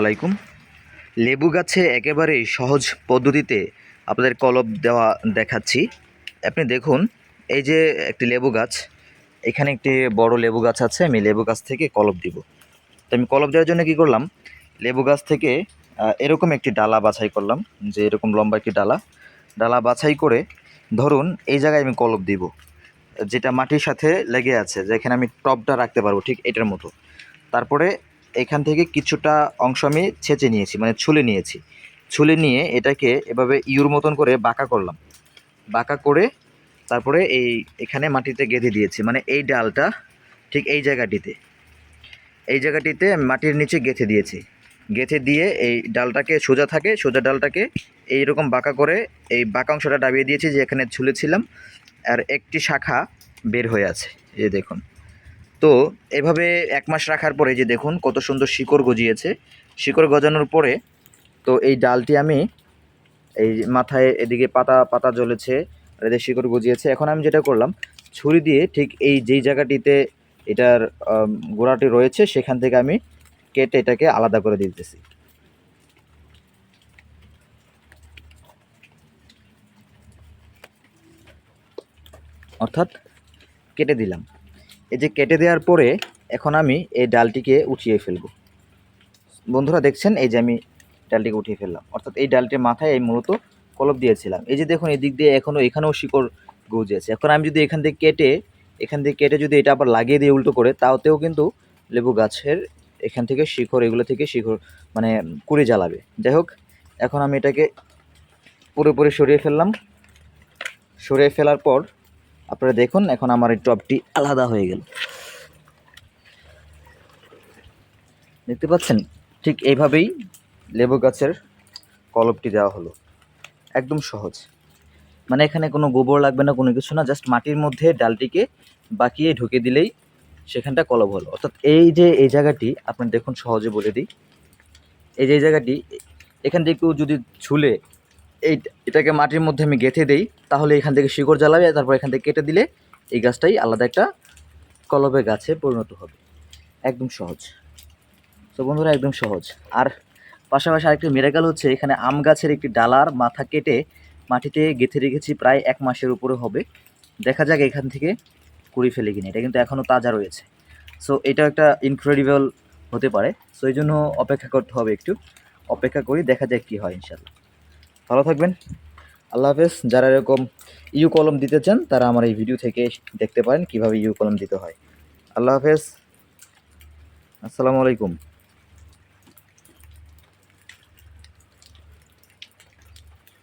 আলাইকুম। লেবু গাছে একেবারেই সহজ পদ্ধতিতে আপনাদের কলব দেওয়া দেখাচ্ছি। আপনি দেখুন, এই যে একটি লেবু গাছ, এখানে একটি বড় লেবু গাছ আছে, আমি লেবু গাছ থেকে কলব দিব। তো আমি কলব দেওয়ার জন্য কি করলাম? লেবু গাছ থেকে এরকম একটি ডালা বাছাই করলাম, যে এরকম লম্বা একটি ডালা। ডালা বাছাই করে, ধরুন, এই জায়গায় আমি কলব দিব, যেটা মাটির সাথে লেগে আছে, যেখানে আমি টপটা রাখতে পারব ঠিক এটার মতো। তারপরে এখান থেকে কিছুটা অংশ আমি ছেঁচে নিয়েছি মানে ছুলে নিয়েছি। ছুলে নিয়ে এটাকে এভাবে ইউর মতন করে বাঁকা করলাম। বাঁকা করে তারপরে এই এখানে মাটিতে গেঁথে দিয়েছি মানে এই ডালটা ঠিক এই জায়গাটিতে। এই জায়গাটিতে মাটির নিচে গেঁথে দিয়েছি। গেঁথে দিয়ে এই ডালটাকে সোজা থাকে, সোজা ডালটাকে এইরকম বাঁকা করে এই বাঁকা অংশটা ডাবিয়ে দিয়েছি যে এখানে ঝুলেছিলাম আর একটি শাখা বের হয়ে আছে, এই দেখুন। তো এভাবে এক মাস রাখার পরে যে দেখুন কত সুন্দর শিকড় গজিয়েছে। শিকড় গজানোর পরে তো এই ডালটি আমি এই মাথায় এদিকে পাতা পাতা জ্বলেছে এদের শিকড় গজিয়েছে। এখন আমি যেটা করলাম, ছুরি দিয়ে ঠিক এই যেই জায়গাটিতে এটার গোড়াটি রয়েছে, সেখান থেকে আমি কেটে এটাকে আলাদা করে দিতেছি। অর্থাৎ কেটে দিলাম। এই যে কেটে দেওয়ার পরে এখন আমি এই ডালটিকে উঠিয়ে ফেলব। বন্ধুরা দেখছেন, এই যে আমি ডালটিকে উঠিয়ে ফেললাম। অর্থাৎ এই ডালটির মাথায় এই মূলত কলপ দিয়েছিলাম। এই যে দেখুন, এই দিক দিয়ে এখনও এখানেও শিকড় গজিয়েছে এখন আমি যদি এখান থেকে কেটে, এখান থেকে কেটে যদি এটা আবার লাগিয়ে দিই উল্টো করে তাওতেও কিন্তু লেবু গাছের এখান থেকে শিকড়, এগুলো থেকে শিকড় মানে কুড়ি জ্বালাবে। যাই হোক, এখন আমি এটাকে পুরোপুরি সরিয়ে ফেললাম। সরিয়ে ফেলার পর আপনারা দেখুন, এখন আমার এই টবটি আলাদা হয়ে গেল। দেখতে পাচ্ছেন? ঠিক এইভাবেই লেবু গাছের কলপটি দেওয়া হলো। একদম সহজ। মানে এখানে কোনো গোবর লাগবে না, কোনো কিছু না, জাস্ট মাটির মধ্যে ডালটিকে বাকিয়ে ঢুকে দিলেই সেখানটা কলব হলো। অর্থাৎ এই যে এই জায়গাটি আপনি দেখুন সহজে বলে দিই। এই যে এই জায়গাটি, এখান থেকে যদি ছুলে এই এটাকে মাটির মধ্যে আমি গেঁথে দেই, তাহলে এখান থেকে শিকড় জ্বালাবে তারপর এখান থেকে কেটে দিলে এই গাছটাই আলাদা একটা কলবে গাছে পরিণত হবে। একদম সহজ। তো বন্ধুরা, একদম সহজ। আর পাশাপাশি আরেকটি মেরাকাল হচ্ছে, এখানে আম গাছের একটি ডালার মাথা কেটে মাটিতে গেঁথে রেখেছি, প্রায় এক মাসের উপরে হবে। দেখা যাক এখান থেকে কুড়ি ফেলে কিনে, এটা কিন্তু এখনও তাজা রয়েছে। সো এটা একটা ইনক্রেডিবল হতে পারে। সো এই জন্য অপেক্ষা করতে হবে একটু। অপেক্ষা করি, দেখা যাক কী হয় ইনশাল্লাহ ভালো থাকবেন। আল্লাহ হাফেজ। যারা এরকম ইউ কলম দিতে চান, তারা আমার এই ভিডিও থেকে দেখতে পারেন কীভাবে ইউ কলম দিতে হয়। আল্লাহ হাফেজ। আসসালামু আলাইকুম।